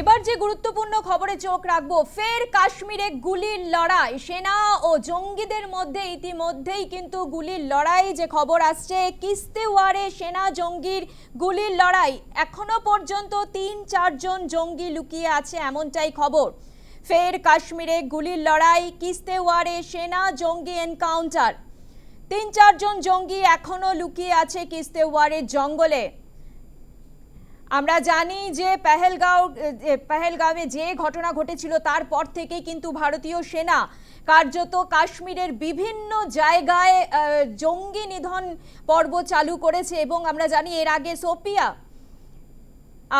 এবার যে গুরুত্বপূর্ণ খবরে চোখ রাখব, ফের কাশ্মীরে গুলির লড়াই। সেনা ও জঙ্গিদের মধ্যে ইতিমধ্যেই কিন্তু গুলির লড়াই। যে খবর আসছে, কিস্তেওয়ারে সেনা জঙ্গির গুলির লড়াই। এখনও পর্যন্ত তিন চারজন জঙ্গি লুকিয়ে আছে এমনটাই খবর। ফের কাশ্মীরে গুলির লড়াই, কিস্তেওয়ারে সেনা জঙ্গি এনকাউন্টার। তিন চারজন জঙ্গি এখনও লুকিয়ে আছে কিস্তেওয়ারের জঙ্গলে। আমরা জানি যে পেহেলগাঁও পেহেলগাঁওয়ে যে ঘটনা ঘটেছিল তারপর থেকেই কিন্তু ভারতীয় সেনা কার্যত কাশ্মীরের বিভিন্ন জায়গায় জঙ্গি নিধন পর্ব চালু করেছে এবং আমরা জানি এর আগে সোপিয়া,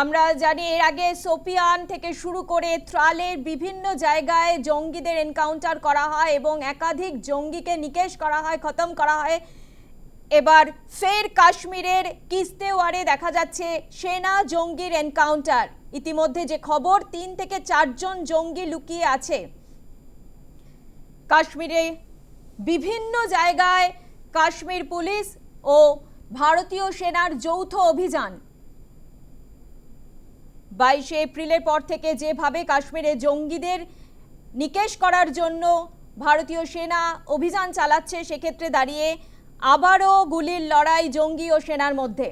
আমরা জানি এর আগে সোপিয়ান থেকে শুরু করে ত্রালের বিভিন্ন জায়গায় জঙ্গিদের এনকাউন্টার করা হয় এবং একাধিক জঙ্গিকে নিকেশ করা হয়, খতম করা হয়। এবার ফের কাশ্মীরের কিস্তেওয়ারে দেখা যাচ্ছে সেনা জঙ্গির এনকাউন্টার। ইতিমধ্যে যে খবর, তিন থেকে চারজন জঙ্গি লুকিয়ে আছে। কাশ্মীরে বিভিন্ন জায়গায় কাশ্মীর পুলিশ ও ভারতীয় সেনার যৌথ অভিযান। বাইশে এপ্রিলের পর থেকে যেভাবে কাশ্মীরে জঙ্গিদের নিকেশ করার জন্য ভারতীয় সেনা অভিযান চালাচ্ছে, সেক্ষেত্রে দাঁড়িয়ে আবারও গুলির লড়াই জঙ্গি ও সেনার মধ্যে।